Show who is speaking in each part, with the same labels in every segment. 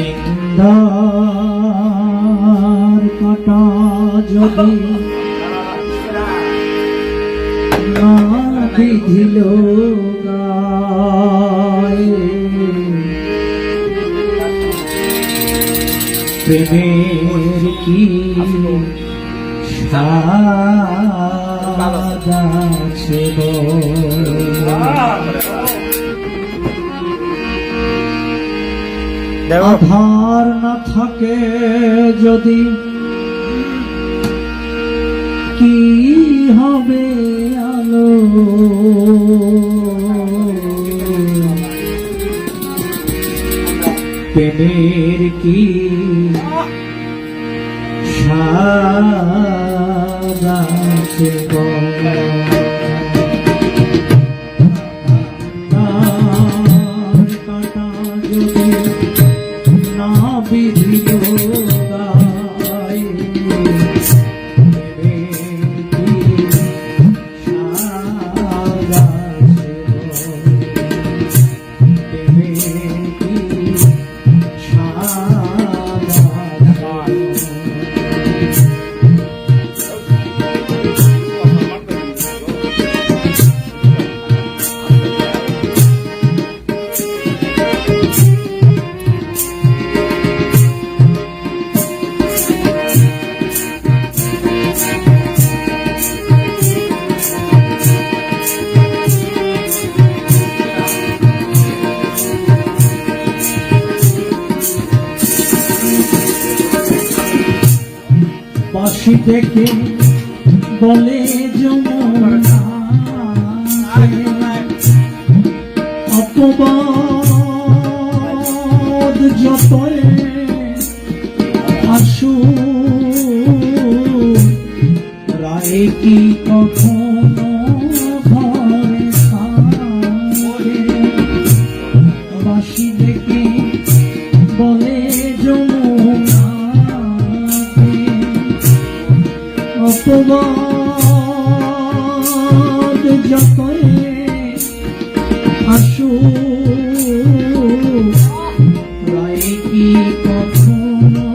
Speaker 1: নিন্দার কাটা যদি না বিধিল প্রেমের কি সাজাছে আধার না থাকে যদি কি হবে আলো? প্রেমের কি সাজাছে পাশি থেকে বলে অপবাদ যতই আসু রায় কি কখনো অপবাদ যতই আসু রায় কি কখনো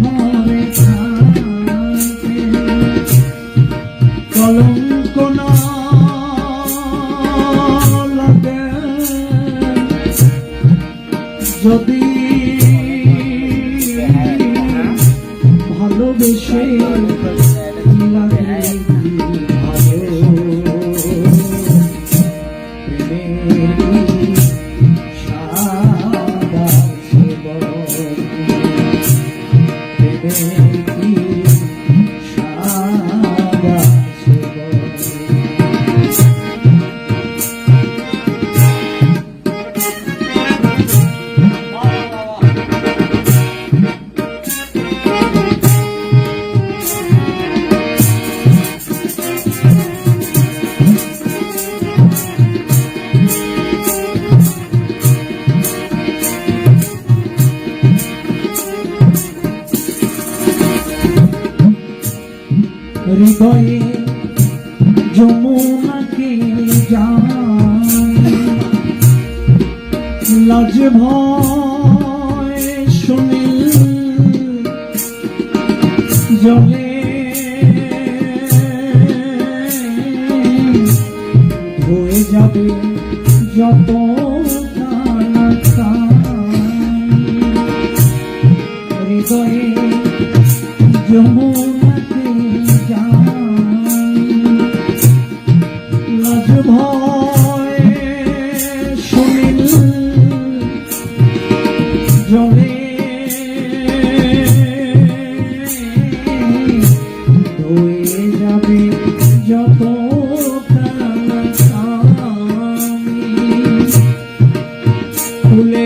Speaker 1: ঘরে থাকে কলঙ্ক না লাগে। যদি ভালোবেসে হৃদয়ে যমুনাকে লাজ ভয় শুনে জলে। হয়ে যাবে যত হৃদয়ে mulher.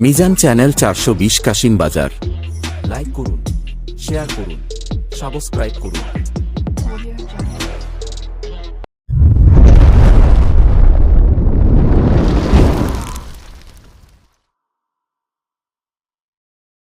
Speaker 2: মিজান চ্যানেল চারশো বিশ কাশিম বাজার লাইক করুন শেয়ার করুন সাবস্ক্রাইব করুন।